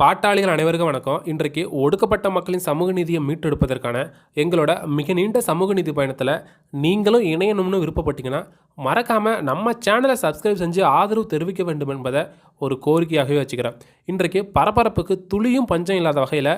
பாட்டாளிகள் அனைவருக்கும் வணக்கம். இன்றைக்கு ஒடுக்கப்பட்ட மக்களின் சமூக நீதியை மீட்டெடுப்பதற்கான எங்களோட மிக நீண்ட சமூக நீதி பயணத்தில் நீங்களும் இணையணும்னு விருப்பப்பட்டீங்கன்னா மறக்காமல் நம்ம சேனலை சப்ஸ்கிரைப் செஞ்சு ஆதரவு தெரிவிக்க வேண்டும் என்பதை ஒரு கோரிக்கையாகவே வச்சுக்கிறேன். இன்றைக்கு பரபரப்புக்கு துளியும் பஞ்சம் இல்லாத வகையில்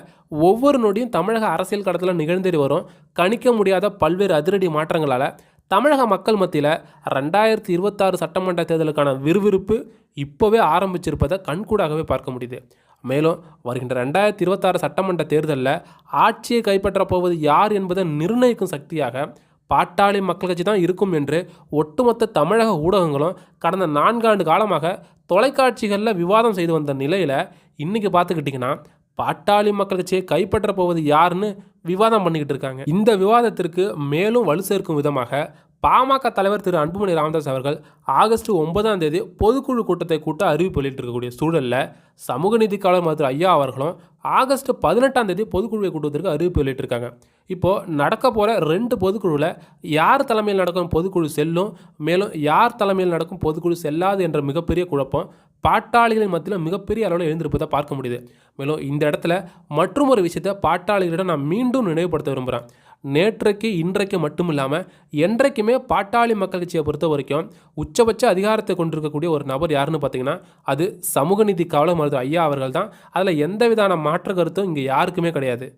ஒவ்வொரு நொடியும் தமிழக அரசியல் கடத்தில் நிகழ்ந்தேறி வரும் கணிக்க முடியாத பல்வேறு அதிரடி மாற்றங்களால் தமிழக மக்கள் மத்தியில் ரெண்டாயிரத்தி இருபத்தாறு சட்டமன்ற தேர்தலுக்கான விறுவிறுப்பு இப்போவே ஆரம்பிச்சிருப்பதை கண்கூடாகவே பார்க்க முடியுது. மேலும் வருகின்ற ரெண்டாயிரத்தி இருபத்தாறு சட்டமன்ற தேர்தலில் ஆட்சியை கைப்பற்றப் போவது யார் என்பதை நிர்ணயிக்கும் சக்தியாக பாட்டாளி மக்கள் கட்சி தான் இருக்கும் என்று ஒட்டுமொத்த தமிழக ஊடகங்களும் கடந்த நான்காண்டு காலமாக தொலைக்காட்சிகளில் விவாதம் செய்து வந்த நிலையில் இன்றைக்கி பார்த்துக்கிட்டிங்கன்னா பாட்டாளி மக்கள் கட்சியை கைப்பற்ற போவது யாருன்னு விவாதம் பண்ணிக்கிட்டு இருக்காங்க. இந்த விவாதத்திற்கு மேலும் வலு சேர்க்கும் விதமாக பாமக தலைவர் திரு அன்புமணி ராமதாஸ் அவர்கள் ஆகஸ்ட் ஒன்பதாம் தேதி பொதுக்குழு கூட்டத்தை கூட்ட அறிவிப்பு வெளியிட்டிருக்கக்கூடிய சூழலில் சமூக நீதிக்காளர் மருத்துவர் ஐயா அவர்களும் ஆகஸ்ட் பதினெட்டாம் தேதி பொதுக்குழுவை கூட்டத்திற்கு அறிவிப்பு வெளியிட்டிருக்காங்க இப்போது நடக்க போகிற ரெண்டு பொதுக்குழுவில் யார் தலைமையில் நடக்கும் பொதுக்குழு செல்லும் மேலும் யார் தலைமையில் நடக்கும் பொதுக்குழு செல்லாது என்ற மிகப்பெரிய குழப்பம் பாட்டாளிகளின் மத்தியில் மிகப்பெரிய அளவில் எழுந்திருப்பதை பார்க்க முடியுது. மேலும் இந்த இடத்துல மற்றும் ஒரு விஷயத்தை பாட்டாளிகளிடம் நான் மீண்டும் நினைவுபடுத்த விரும்புகிறேன் நேற்றைக்கு இன்றைக்கு மட்டும் இல்லாமல் என்றைக்குமே பாட்டாளி மக்கள் கட்சியை பொறுத்த வரைக்கும் உச்சபட்ச அதிகாரத்தை கொண்டிருக்கக்கூடிய ஒரு நபர் யாருன்னு பார்த்தீங்கன்னா அது சமூக நீதி காவலர் மருத்துவர் ஐயா அவர்கள் தான். அதில் எந்த விதமான மாற்று கருத்தும் இங்கே யாருக்குமே கிடையாது.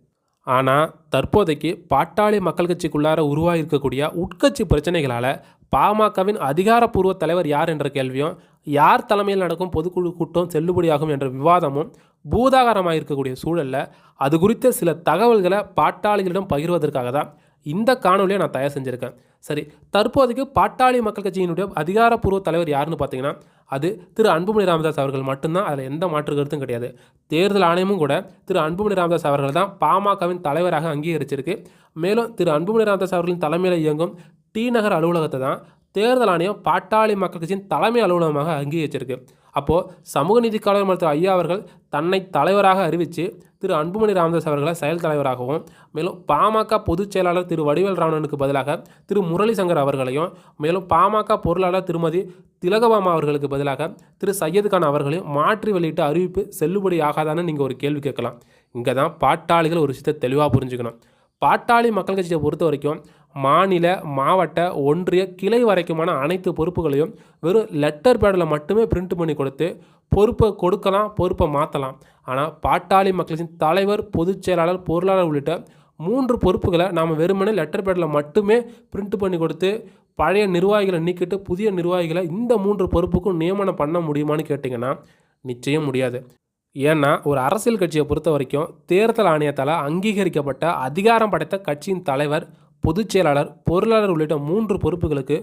ஆனால் தற்போதைக்கு பாட்டாளி மக்கள் கட்சிக்குள்ளார உருவாகிருக்கக்கூடிய உட்கட்சி பிரச்சனைகளால் பாமகவின் அதிகாரப்பூர்வ தலைவர் யார் என்ற கேள்வியும் யார் தலைமையில் நடக்கும் பொதுக்குழு கூட்டம் செல்லுபடியாகும் என்ற விவாதமும் பூதாகாரமாக இருக்கக்கூடிய சூழலில் அது குறித்த சில தகவல்களை பாட்டாளிகளிடம் பகிர்வதற்காக தான் இந்த காணொலியை நான் தயார் செஞ்சுருக்கேன். சரி தற்போதைக்கு பாட்டாளி மக்கள் கட்சியினுடைய அதிகாரப்பூர்வ தலைவர் யாருன்னு பார்த்தீங்கன்னா அது திரு அன்புமணி ராமதாஸ் அவர்கள் மட்டும்தான். அதில் எந்த மாற்று கருத்தும் கிடையாது. தேர்தல் ஆணையமும் கூட திரு அன்புமணி ராமதாஸ் அவர்கள் தான் பாமகவின் தலைவராக அங்கீகரிச்சிருக்கு. மேலும் திரு அன்புமணி ராமதாஸ் அவர்களின் தலைமையில் இயங்கும் டி நகர் அலுவலகத்தை தான் தேர்தல் ஆணையம் பாட்டாளி மக்கள் கட்சியின் தலைமை அலுவலகமாக அங்கீகரிச்சிருக்கு. அப்போது சமூக நீதிக்காளர் மருத்துவர் ஐயா அவர்கள் தன்னை தலைவராக அறிவித்து திரு அன்புமணி ராமதாஸ் அவர்களை செயல் தலைவராகவும் மேலும் பாமக பொதுச் செயலாளர் திரு வடிவேல் ராமனுக்கு பதிலாக திரு முரளி சங்கர் அவர்களையும் மேலும் பாமக பொருளாளர் திருமதி திலகபாமா அவர்களுக்கு பதிலாக திரு சையது கான் அவர்களையும் மாற்றி வெளியிட்ட அறிவிப்பு செல்லுபடி ஆகாதான்னு நீங்கள் ஒரு கேள்வி கேட்கலாம். இங்கே தான் பாட்டாளிகள் ஒரு விஷயத்தை தெளிவாக புரிஞ்சுக்கணும். பாட்டாளி மக்கள் கட்சியை பொறுத்த வரைக்கும் மாநில மாவட்ட ஒன்றிய கிளை வரைக்குமான அனைத்து பொறுப்புகளையும் வெறும் லெட்டர் பேடில் மட்டுமே பிரிண்ட் பண்ணி கொடுத்து பொறுப்பை கொடுக்கலாம் பொறுப்பை மாற்றலாம் ஆனால் பாட்டாளி மக்களின் தலைவர் பொதுச் செயலாளர் பொருளாளர் உள்ளிட்ட மூன்று பொறுப்புகளை நாம் வெறுமனே லெட்டர் பேடில் மட்டுமே பிரிண்ட் பண்ணி கொடுத்து பழைய நிர்வாகிகளை நீக்கிட்டு புதிய நிர்வாகிகளை இந்த மூன்று பொறுப்புக்கும் நியமனம் பண்ண முடியுமான்னு கேட்டிங்கன்னா நிச்சயம் முடியாது. ஏன்னா ஒரு அரசியல் கட்சியை பொறுத்த வரைக்கும் தேர்தல் ஆணையத்தால் அங்கீகரிக்கப்பட்ட அதிகாரம் படைத்த கட்சியின் தலைவர் பொதுச் செயலாளர் பொருளாளர் உள்ளிட்ட மூன்று பொறுப்புகளுக்கு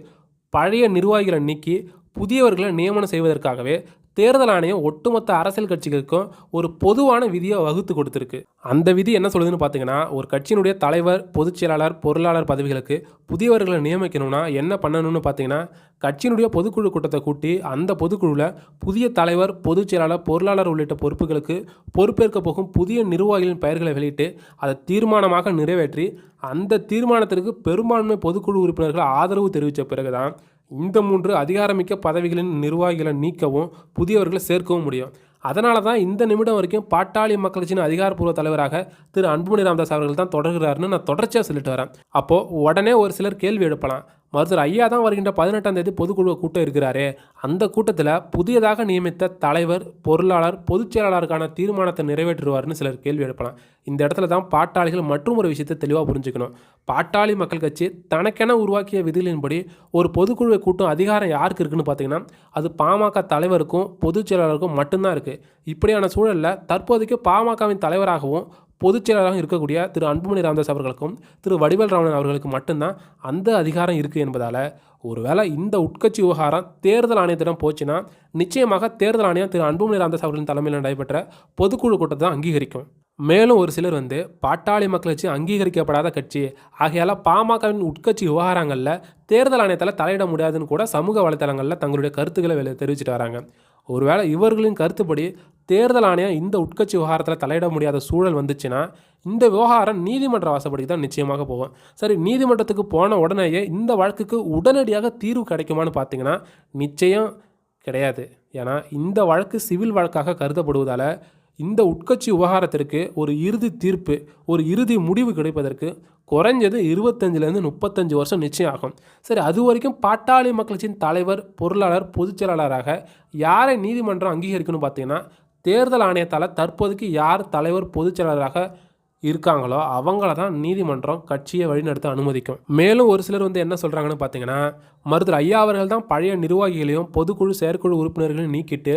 பழைய நிர்வாகிகளை நீக்கி புதியவர்களை நியமனம் செய்வதற்காகவே தேர்தல் ஆணையம் ஒட்டுமொத்த அரசியல் கட்சிகளுக்கும் ஒரு பொதுவான விதியை வகுத்து கொடுத்துருக்கு. அந்த விதி என்ன சொல்லுதுன்னு பார்த்தீங்கன்னா ஒரு கட்சியினுடைய தலைவர் பொதுச் செயலாளர் பொருளாளர் பதவிகளுக்கு புதியவர்களை நியமிக்கணும்னா என்ன பண்ணணும்னு பார்த்தீங்கன்னா கட்சியினுடைய பொதுக்குழு கூட்டத்தை கூட்டி அந்த பொதுக்குழுவில் புதிய தலைவர் பொதுச் செயலாளர் பொருளாளர் உள்ளிட்ட பொறுப்புகளுக்கு பொறுப்பேற்க போகும் புதிய நிர்வாகிகளின் பெயர்களை வெளியிட்டு அதை தீர்மானமாக நிறைவேற்றி அந்த தீர்மானத்திற்கு பெரும்பான்மை பொதுக்குழு உறுப்பினர்கள் ஆதரவு தெரிவித்த பிறகுதான் இந்த மூன்று அதிகாரமிக்க பதவிகளின் நிர்வாகிகளை நீக்கவும் புதியவர்களை சேர்க்கவும் முடியும். அதனால தான் இந்த நிமிடம் வரைக்கும் பாட்டாளி மக்கள் கட்சியின் அதிகாரப்பூர்வ தலைவராக திரு அன்புமணி ராமதாஸ் அவர்கள் தான் தொடர்கிறாருன்னு நான் தொடர்ச்சியாக சொல்லிட்டு வரேன். அப்போது உடனே ஒரு சிலர் கேள்வி எழுப்பலாம். மருத்துவர் ஐயா தான் வருகின்ற பதினெட்டாம் தேதி பொதுக்குழு கூட்டம் இருக்கிறாரே. அந்த கூட்டத்தில் புதியதாக நியமித்த தலைவர் பொருளாளர் பொதுச் செயலாளருக்கான தீர்மானத்தை நிறைவேற்றுவார்னு சிலர் கேள்வி எழுப்பலாம். இந்த இடத்துல தான் பாட்டாளிகள் மற்றும் ஒரு விஷயத்தை தெளிவாக புரிஞ்சுக்கணும். பாட்டாளி மக்கள் கட்சி தனக்கென உருவாக்கிய விதிகளின்படி ஒரு பொதுக்குழுவை கூட்டம் அதிகாரம் யாருக்கு இருக்குன்னு பார்த்தீங்கன்னா அது பாமக தலைவருக்கும் பொதுச் செயலாளருக்கும் மட்டும்தான் இருக்குது இப்படியான சூழலில் தற்போதைக்கு பாமகவின் தலைவராகவும் பொதுச் செயலாளராக இருக்கக்கூடிய திரு அன்புமணி ராமதாஸ் அவர்களுக்கும் திரு வடிவேல் ராமன் அவர்களுக்கு மட்டும்தான் அந்த அதிகாரம் இருக்குது என்பதால் ஒருவேளை இந்த உட்கட்சி விவகாரம் தேர்தல் ஆணையத்திடம் போச்சுன்னா நிச்சயமாக தேர்தல் ஆணையம் திரு அன்புமணி ராமதாஸ் அவர்களின் தலைமையில் நடைபெற்ற பொதுக்குழு கூட்டத்தை தான் அங்கீகரிக்கும். மேலும் ஒரு சிலர் வந்து பாட்டாளி மக்கள் கட்சி அங்கீகரிக்கப்படாத கட்சி ஆகையால் பாமகவின் உட்கட்சி விவகாரங்களில் தேர்தல் ஆணையத்தில் தலையிட முடியாதுன்னு கூட சமூக வலைத்தளங்களில் தங்களுடைய கருத்துக்களை தெரிவிச்சுட்டு வராங்க. ஒருவேளை இவர்களின் கருத்துப்படி தேர்தல் ஆணையம் இந்த உட்கட்சி விவகாரத்தில் தலையிட முடியாத சூழல் வந்துச்சுன்னா இந்த விவகாரம் நீதிமன்ற வாசப்படிக்கு தான் நிச்சயமாக போகும். சரி நீதிமன்றத்துக்கு போன உடனேயே இந்த வழக்குக்கு உடனடியாக தீர்வு கிடைக்குமான்னு பார்த்தீங்கன்னா நிச்சயம் கிடையாது. ஏன்னா இந்த வழக்கு சிவில் வழக்காக கருதப்படுவதால் இந்த உட்கட்சி விவகாரத்திற்கு ஒரு இறுதி தீர்ப்பு ஒரு இறுதி முடிவு கிடைப்பதற்கு குறைஞ்சது இருபத்தஞ்சிலேருந்து முப்பத்தஞ்சு வருஷம் நிச்சயம் ஆகும். சரி அது வரைக்கும் பாட்டாளி மக்கள் கட்சியின் தலைவர் பொருளாளர் பொதுச் செயலாளராக யாரை நீதிமன்றம் அங்கீகரிக்கணும் பார்த்தீங்கன்னா தேர்தல் ஆணையத்தால் தற்போதைக்கு யார் தலைவர் பொதுச் செயலாளராக இருக்காங்களோ அவங்கள தான் நீதிமன்றம் கட்சியை வழிநடத்த அனுமதிக்கும். மேலும் ஒரு சிலர் வந்து என்ன சொல்கிறாங்கன்னு பார்த்தீங்கன்னா மருத்துவர் ஐயா அவர்கள் தான் பழைய நிர்வாகிகளையும் பொதுக்குழு செயற்குழு உறுப்பினர்களையும் நீக்கிட்டு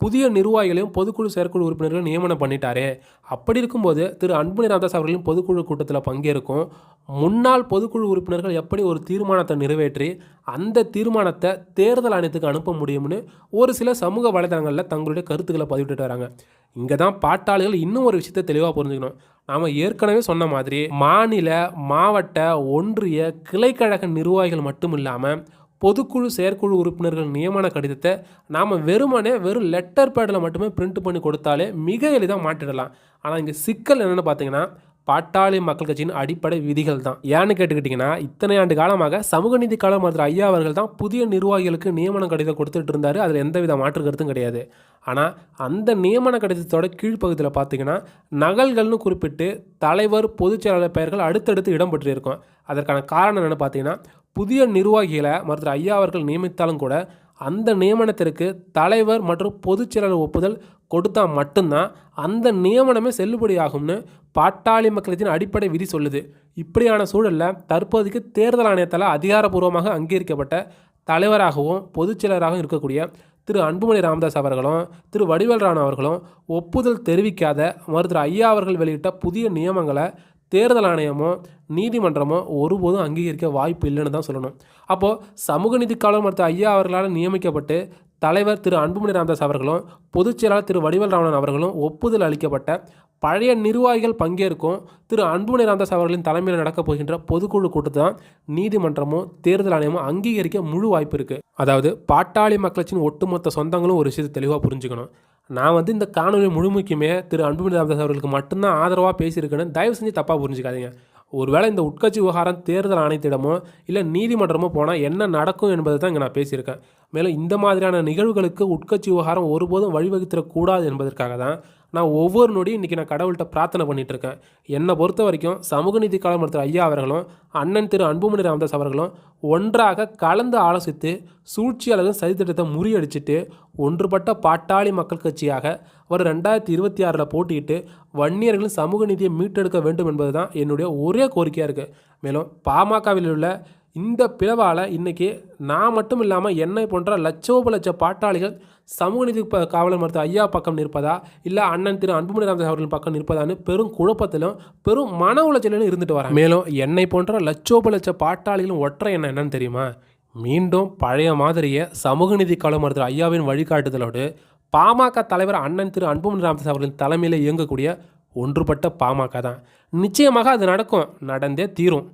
புதிய நிர்வாகிகளையும் பொதுக்குழு செயற்குழு உறுப்பினர்கள் நியமனம் பண்ணிட்டாரே. அப்படி இருக்கும்போது திரு அன்புமணி ராமதாஸ் அவர்களின் பொதுக்குழு கூட்டத்தில் பங்கேற்கும் முன்னாள் பொதுக்குழு உறுப்பினர்கள் எப்படி ஒரு தீர்மானத்தை நிறைவேற்றி அந்த தீர்மானத்தை தேர்தல் ஆணையத்துக்கு அனுப்ப முடியும்னு ஒரு சில சமூக வலைதளங்களில் தங்களுடைய கருத்துக்களை பதிவிட்டு வராங்க. இங்கே தான் பாட்டாளிகள் இன்னும் ஒரு விஷயத்தை தெளிவாக புரிஞ்சுக்கணும். நாம் ஏற்கனவே சொன்ன மாதிரி மாநில மாவட்ட ஒன்றிய கிளைக்கழக நிர்வாகிகள் மட்டும் இல்லாமல் பொதுக்குழு செயற்குழு உறுப்பினர்கள் நியமன கடிதத்தை நாம் வெறுமனே வெறும் லெட்டர் பேடில் மட்டுமே பிரிண்ட் பண்ணி கொடுத்தாலே மிக எளிதாக மாற்றிடலாம். ஆனால் இங்கே சிக்கல் என்னென்னு பார்த்தீங்கன்னா பாட்டாளி மக்கள் கட்சியின் அடிப்படை விதிகள் தான். ஏன்னு கேட்டுக்கிட்டிங்கன்னா இத்தனை ஆண்டு காலமாக சமூக நீதி கால ஐயா அவர்கள் தான் புதிய நிர்வாகிகளுக்கு நியமன கடிதம் கொடுத்துட்டு இருந்தார். அதில் எந்தவித மாற்று கருத்தும் கிடையாது. ஆனால் அந்த நியமன கடிதத்தோட கீழ்ப்பகுதியில் பார்த்தீங்கன்னா நகல்கள்னு குறிப்பிட்டு தலைவர் பொதுச்செயலாளர் பெயர்கள் அடுத்தடுத்து இடம்பெற்றிருக்கும் அதற்கான காரணம் என்னென்னு பார்த்தீங்கன்னா புதிய நிர்வாகிகளை மருத்துவர் ஐயா அவர்கள் நியமித்தாலும் கூட அந்த நியமனத்திற்கு தலைவர் மற்றும் பொதுச் செயலாளர் ஒப்புதல் கொடுத்தா மட்டும்தான் அந்த நியமனமே செல்லுபடியாகும்னு பாட்டாளி மக்களத்தின் அடிப்படை விதி சொல்லுது. இப்படியான சூழலில் தற்போதைக்கு தேர்தல் ஆணையத்தால் அதிகாரப்பூர்வமாக அங்கீகரிக்கப்பட்ட தலைவராகவும் பொதுச் செயலராகவும் இருக்கக்கூடிய திரு அன்புமணி ராமதாஸ் அவர்களும் திரு வடிவேல் ராணா அவர்களும் ஒப்புதல் தெரிவிக்காத மருத்துவர் ஐயா அவர்கள் வெளியிட்ட புதிய நியமங்களை தேர்தல் ஆணையமோ நீதிமன்றமோ ஒருபோதும் அங்கீகரிக்க வாய்ப்பு இல்லைன்னு தான் சொல்லணும். அப்போது சமூக நீதிக்காலம் மற்ற ஐயா அவர்களால் நியமிக்கப்பட்டு தலைவர் திரு அன்புமணி ராமதாஸ் அவர்களும் பொதுச் செயலாளர் திரு வடிவல் ராமன் அவர்களும் ஒப்புதல் அளிக்கப்பட்ட பழைய நிர்வாகிகள் பங்கேற்கும் திரு அன்புமணி ராமதாஸ் அவர்களின் தலைமையில் நடக்கப் போகின்ற பொதுக்குழு கூட்டத்தை தான் நீதிமன்றமும் தேர்தல் ஆணையமோ அங்கீகரிக்க முழு வாய்ப்பு இருக்குது அதாவது பாட்டாளி மக்களச்சின் ஒட்டுமொத்த சொந்தங்களும் ஒரு விஷயத்தை தெளிவாக புரிஞ்சுக்கணும். நான் வந்து இந்த காணொலி முழுமைக்குமே திரு அன்புமணி ராமதாஸ் அவர்களுக்கு மட்டும்தான் ஆதரவாக பேசியிருக்கேன்னு தயவு செஞ்சு தப்பாக புரிஞ்சுக்காதீங்க. ஒருவேளை இந்த உட்கட்சி விவகாரம் தேர்தல் ஆணையத்திடமோ இல்லை நீதிமன்றமோ போனால் என்ன நடக்கும் என்பதை தான் இங்கே நான் பேசியிருக்கேன். மேலும் இந்த மாதிரியான நிகழ்வுகளுக்கு உட்கட்சி விவகாரம் ஒருபோதும் வழிவகுத்திடக்கூடாது என்பதற்காக தான் நான் ஒவ்வொரு நொடியும் இன்றைக்கி நான் கடவுள்கிட்ட பிரார்த்தனை பண்ணிட்டு இருக்கேன் என்னை பொறுத்த வரைக்கும் சமூக நீதி கால மருத்துவர் ஐயா அவர்களும் அண்ணன் திரு அன்புமணி ராமதாஸ் அவர்களும் ஒன்றாக கலந்து ஆலோசித்து சூழ்ச்சியாளர்கள் சதித்திட்டத்தை முறியடிச்சிட்டு ஒன்றுபட்ட பாட்டாளி மக்கள் கட்சியாக ஒரு ரெண்டாயிரத்தி இருபத்தி ஆறில் போட்டியிட்டு வன்னியர்களின் சமூக நீதியை மீட்டெடுக்க வேண்டும் என்பது தான் என்னுடைய ஒரே கோரிக்கையாக இருக்குது மேலும் பாமகவில் உள்ள இந்த பிளவால் இன்றைக்கி நான் மட்டும் இல்லாமல் என்னை போன்ற லட்சோப லட்ச பாட்டாளிகள் சமூக நீதி ப காவலர் மருத்துவ ஐயா பக்கம் நிற்பதா? இல்லை அண்ணன் திரு அன்புமணி ராமதாஸ் அவர்கள் பக்கம் நிற்பதான்னு பெரும் குழப்பத்திலும் பெரும் மன உளைச்சலிலும் இருந்துட்டு வரேன் மேலும் என்னை போன்ற லட்சோப லட்ச பாட்டாளிகளும் ஒற்றை என்ன என்னன்னு தெரியுமா? மீண்டும் பழைய மாதிரியே சமூக நீதி காவலர் மருத்துவ ஐயாவின் வழிகாட்டுதலோடு பாமக தலைவர் அண்ணன் திரு அன்புமணி ராமதாஸ் அவர்களின் தலைமையில் இயங்கக்கூடிய ஒன்றுபட்ட பாமக தான். நிச்சயமாக அது நடக்கும். நடந்தே தீரும்.